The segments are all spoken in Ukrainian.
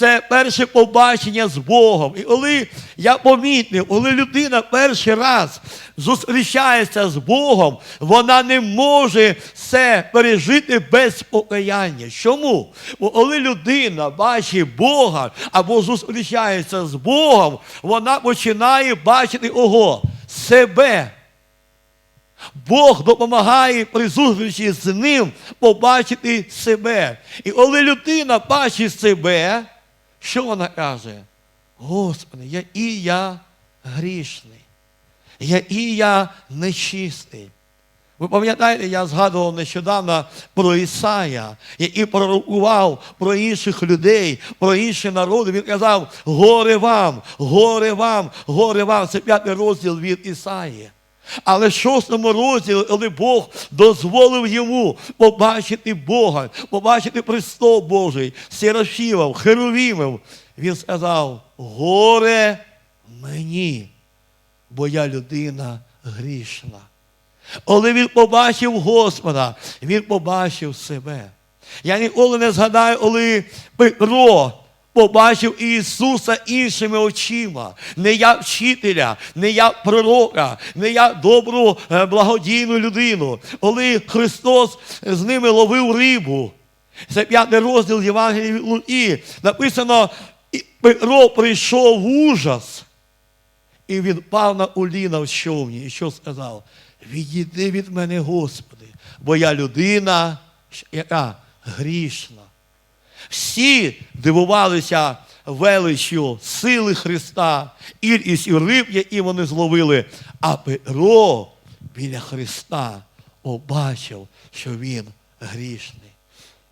це перше побачення з Богом. І коли я помітив, коли людина перший раз зустрічається з Богом, вона не може це пережити без покаяння. Чому? Бо коли людина бачить Бога або зустрічається з Богом, вона починає бачити Ого, себе. Бог допомагає при зустрічі з ним побачити себе. І коли людина бачить себе, що вона каже? Господи, я і я грішний, я і я нечистий. Ви пам'ятаєте, я згадував нещодавно про Ісая, який пророкував про інших людей, про інші народи. Він казав: горе вам, горе вам, горе вам. Це п'ятий розділ від Ісаї. Але в шостому розділі, коли Бог дозволив йому побачити Бога, побачити престол Божий, Серафімов, Херовімів, він сказав: горе мені, бо я людина грішна. Коли він побачив Господа, він побачив себе. Я ніколи не згадаю, коли Петро побачив Ісуса іншими очима. Не як вчителя, не як пророка, не як добру е, благодійну людину. Коли Христос з ними ловив рибу. Це п'ятий розділ Євангелії Луки. Написано, «І Петро прийшов в ужас. І він пав на уліна в човні. І що сказав? Відійди від мене, Господи, бо я людина, яка грішна. Всі дивувалися величю сили Христа, і риб, які вони зловили. А Петро біля Христа побачив, що він грішний.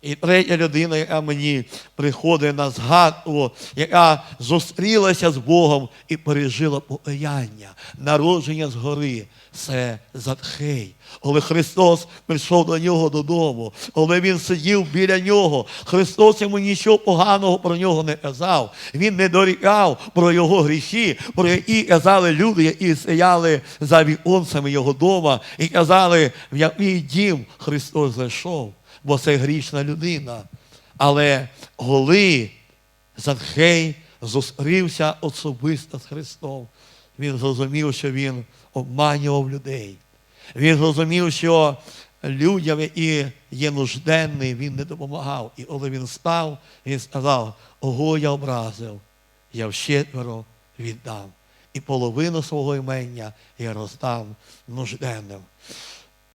І третя людина, яка мені приходить на згадку, яка зустрілася з Богом і пережила покаяння, народження згори, це Затхей. Коли Христос прийшов до нього додому, коли він сидів біля нього, Христос йому нічого поганого про нього не казав. Він не дорікав про його гріхи, про які казали люди, які стояли за віконцями його дома, і казали, в який дім Христос зайшов бо це грішна людина. Але коли Захей зустрівся особисто з Христом, він зрозумів, що він обманював людей. Він зрозумів, що людям, які є нужденні, він не допомагав. І коли він став, він сказав, ого, я образив, я вщетверо віддам. І половину свого імення я роздам нужденним.